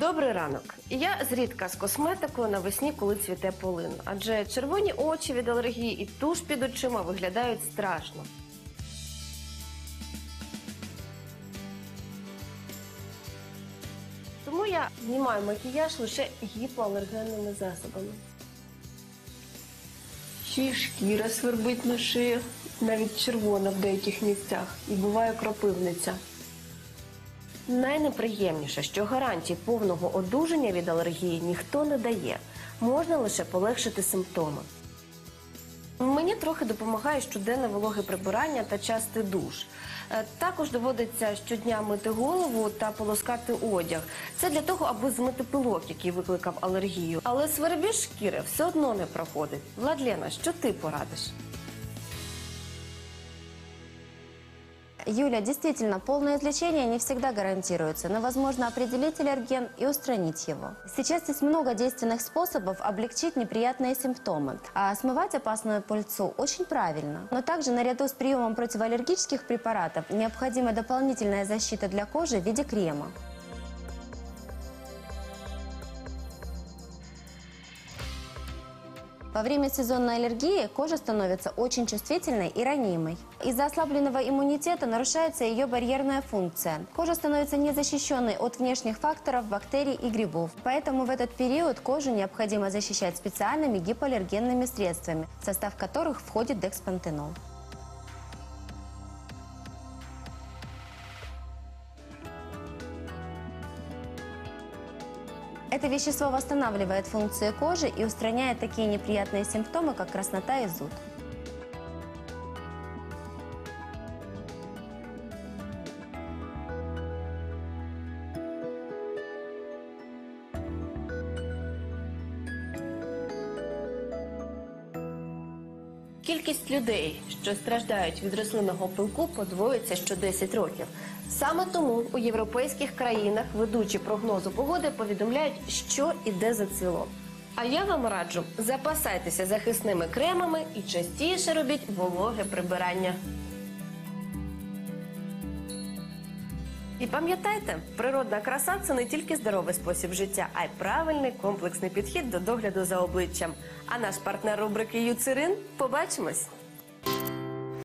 Добрий ранок. Я зрідка з косметикою навесні, коли цвіте полин. Адже червоні очі від алергії і туш під очима виглядають страшно. Тому я знімаю макіяж лише гіпоалергенними засобами. Ще й шкіра свербить на шиї, навіть червона в деяких місцях, і буває кропивниця. Найнеприємніше, що гарантій повного одужання від алергії ніхто не дає. Можна лише полегшити симптоми. Мені трохи допомагає щоденне вологе прибирання та частий душ. Е, Також доводиться щодня мити голову та полоскати одяг. Це для того, аби змити пилок, який викликав алергію. Але свербіж шкіри все одно не проходить. Владлена, що ти порадиш? Юля, действительно, полное излечение не всегда гарантируется, но возможно определить аллерген и устранить его. Сейчас есть много действенных способов облегчить неприятные симптомы. А смывать опасную пыльцу очень правильно. Но также наряду с приемом противоаллергических препаратов необходима дополнительная защита для кожи в виде крема. Во время сезонной аллергии кожа становится очень чувствительной и ранимой. Из-за ослабленного иммунитета нарушается ее барьерная функция. Кожа становится незащищенной от внешних факторов, бактерий и грибов. Поэтому в этот период кожу необходимо защищать специальными гипоаллергенными средствами, в состав которых входит декспантенол. Это вещество восстанавливает функции кожи и устраняет такие неприятные симптомы, как краснота и зуд. Кількість людей, що страждають від рослинного пилку, подвоюється що 10 років. Саме тому у європейських країнах ведучі прогнозу погоди повідомляють, що і де зацвіло. А я вам раджу запасайтеся захисними кремами і частіше робіть вологе прибирання. І пам'ятайте, природна краса це не тільки здоровий спосіб життя, а й правильний комплексний підхід до догляду за обличчям. А наш партнер рубрики Юцирин побачимось.